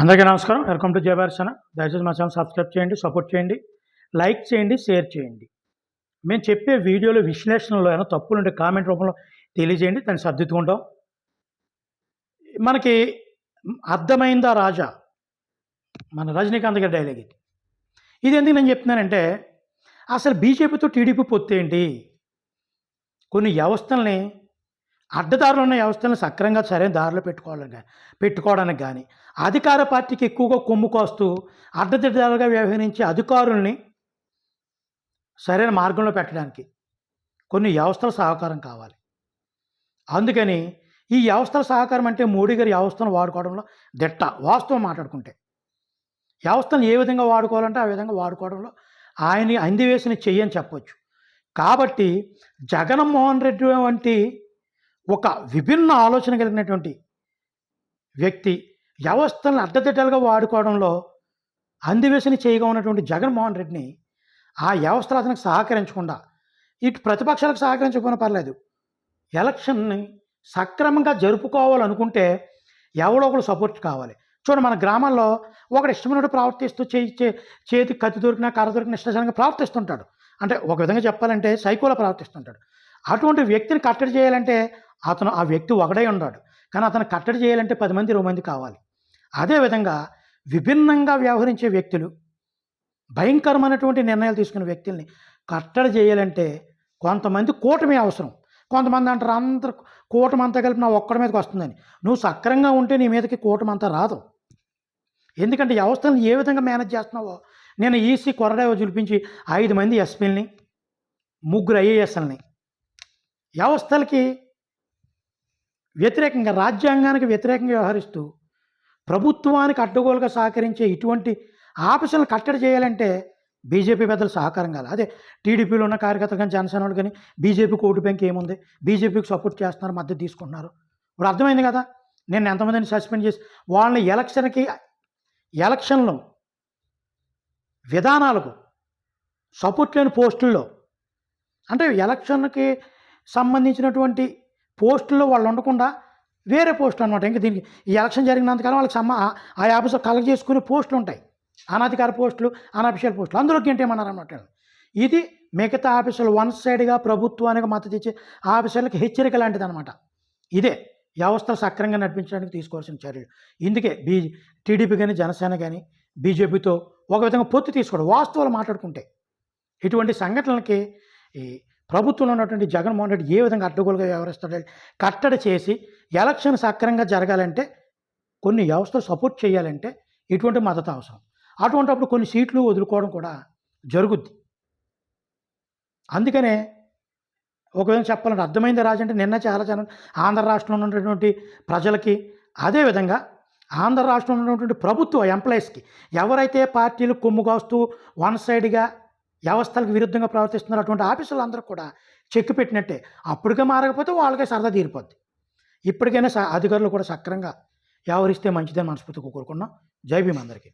అందరికీ నమస్కారం. Welcome to జయభారసన దయచేసి మా ఛానల్ సబ్స్క్రైబ్ చేయండి సపోర్ట్ చేయండి లైక్ చేయండి షేర్ చేయండి. మేము చెప్పే వీడియోలో విశ్లేషణలో ఏమైనా తప్పులు ఉంటే కామెంట్ రూపంలో తెలియజేయండి దాన్ని సర్దిద్దుకుంటాం. మనకి అర్థమైందా రాజా? మన రజనీకాంత్ గారి డైలాగ్ ఇది. ఇది ఎందుకు నేను చెప్తున్నానంటే అసలు బీజేపీతో టీడీపీ పొత్తు ఏంటి? కొన్ని వ్యవస్థల్ని అడ్డదారులు ఉన్న వ్యవస్థలను సక్రంగా సరైన దారిలో పెట్టుకోవాలని కానీ పెట్టుకోవడానికి కానీ అధికార పార్టీకి ఎక్కువగా కొమ్ము కోస్తూ అడ్డదిడ్డాలుగా వ్యవహరించే అధికారుల్ని సరైన మార్గంలో పెట్టడానికి కొన్ని వ్యవస్థల సహకారం కావాలి. అందుకని ఈ వ్యవస్థల సహకారం అంటే మోడీ గారి వ్యవస్థను వాడుకోవడంలో దిట్ట వాస్తవం మాట్లాడుకుంటే. వ్యవస్థను ఏ విధంగా వాడుకోవాలంటే ఆ విధంగా వాడుకోవడంలో ఆయన అందివేసిన చెయ్యని చెప్పొచ్చు. కాబట్టి జగన్మోహన్ రెడ్డి వంటి ఒక విభిన్న ఆలోచన కలిగినటువంటి వ్యక్తి వ్యవస్థలను అడ్డదిడ్డలుగా వాడుకోవడంలో అందివేసిన చేయగా ఉన్నటువంటి జగన్మోహన్ రెడ్డిని ఆ వ్యవస్థలు అతనికి సహకరించకుండా ఇటు ప్రతిపక్షాలకు సహకరించకపోయినా పర్లేదు ఎలక్షన్ని సక్రమంగా జరుపుకోవాలనుకుంటే ఎవడో ఒకరు సపోర్ట్ కావాలి. చూడండి మన గ్రామాల్లో ఒకడు ఇష్టమైనట్టు ప్రవర్తిస్తూ చేయి చే- చేతికి కత్తి దొరికినా కర్ర దొరికినా ఇష్టంగా ప్రవర్తిస్తుంటాడు. అంటే ఒక విధంగా చెప్పాలంటే సైకోలో ప్రవర్తిస్తుంటాడు. అటువంటి వ్యక్తిని కట్టడి చేయాలంటే అతను ఆ వ్యక్తి ఒకడై ఉన్నాడు. కానీ అతను కట్టడి చేయాలంటే పది మంది ఇరవై మంది కావాలి. అదేవిధంగా విభిన్నంగా వ్యవహరించే వ్యక్తులు భయంకరమైనటువంటి నిర్ణయాలు తీసుకునే వ్యక్తుల్ని కట్టడి చేయాలంటే కొంతమంది కూటమి అవసరం. కొంతమంది అంటారు అందరు కూటమి అంతా కలిపి నా ఒక్కడి మీదకి వస్తుందని. నువ్వు సక్రంగా ఉంటే నీ మీదకి కూటమి అంతా రాదు. ఎందుకంటే వ్యవస్థలను ఏ విధంగా మేనేజ్ చేస్తున్నావో నేను ఈసీ కొరడా చూపించి ఐదు మంది ఎస్పీలని ముగ్గురు ఐఏఎస్ఎల్ని వ్యవస్థలకి వ్యతిరేకంగా రాజ్యాంగానికి వ్యతిరేకంగా వ్యవహరిస్తూ ప్రభుత్వానికి అడ్డగోలుగా సహకరించే ఇటువంటి ఆఫీసులను కట్టడి చేయాలంటే బీజేపీ పెద్దలు సహకారం కాదు అదే టీడీపీలో ఉన్న కార్యకర్తలు కానీ జనసేన వాళ్ళు కానీ బీజేపీకి ఓటు బ్యాంక్ ఏముంది? బీజేపీకి సపోర్ట్ చేస్తున్నారు మద్దతు తీసుకుంటున్నారు. ఇప్పుడు అర్థమైంది కదా? నేను ఎంతమందిని సస్పెండ్ చేసి వాళ్ళని ఎలక్షన్కి ఎలక్షన్లో విధానాలకు సపోర్ట్ లేని పోస్టుల్లో అంటే ఎలక్షన్కి సంబంధించినటువంటి పోస్టుల్లో వాళ్ళు ఉండకుండా వేరే పోస్టులు అనమాట ఇంకా దీనికి ఈ ఎలక్షన్ జరిగినంతకాలం వాళ్ళకి సమ్మ ఆ- ఆఫీసర్ కలెక్ట్ చేసుకునే పోస్టులు ఉంటాయి. అనధికార పోస్టులు అనఫిషియల్ పోస్టులు. అందులోకి ఏంటేమన్నారు అనమాట ఇది మిగతా ఆఫీసులు వన్ సైడ్గా ప్రభుత్వానికి మద్దతు ఇచ్చే ఆఫీసర్లకు హెచ్చరిక లాంటిది అనమాట ఇదే వ్యవస్థలు సక్రమంగా నడిపించడానికి తీసుకోవాల్సిన చర్యలు. ఇందుకే బీ టీడీపీ కానీ జనసేన కానీ బీజేపీతో ఒక విధంగా పొత్తు తీసుకోవడం వాస్తవాలు మాట్లాడుకుంటే ఇటువంటి సంఘటనలకి ఈ ప్రభుత్వంలో ఉన్నటువంటి జగన్మోహన్ రెడ్డి ఏ విధంగా అడ్డగోలుగా వ్యవహరిస్తాడు కట్టడి చేసి ఎలక్షన్ సక్రంగా జరగాలంటే కొన్ని వ్యవస్థలు సపోర్ట్ చేయాలంటే ఇటువంటి మద్దతు అవసరం. అటువంటిప్పుడు కొన్ని సీట్లు వదులుకోవడం కూడా జరుగుద్ది. అందుకనే ఒకవేళ చెప్పాలంటే అర్థమైంది రాజంటే నిన్న చాలా జనం ఆంధ్ర రాష్ట్రంలో ఉన్నటువంటి ప్రజలకి అదేవిధంగా ఆంధ్ర రాష్ట్రంలో ఉన్నటువంటి ప్రభుత్వ ఎంప్లాయీస్కి ఎవరైతే పార్టీలు కొమ్ము కాస్తూ వన్ సైడ్గా వ్యవస్థలకు విరుద్ధంగా ప్రవర్తిస్తున్నారు అటువంటి ఆఫీసులందరూ కూడా చెక్ పెట్టినట్టే. అప్పటికే మారకపోతే వాళ్ళకే సరదా తీరిపోద్ది. ఇప్పటికైనా స- అధికారులు కూడా సక్రంగా వ్యవహరిస్తే మంచిదని మనస్ఫూర్తిగా కోరుకున్నాం జై భీమ్ అందరికీ.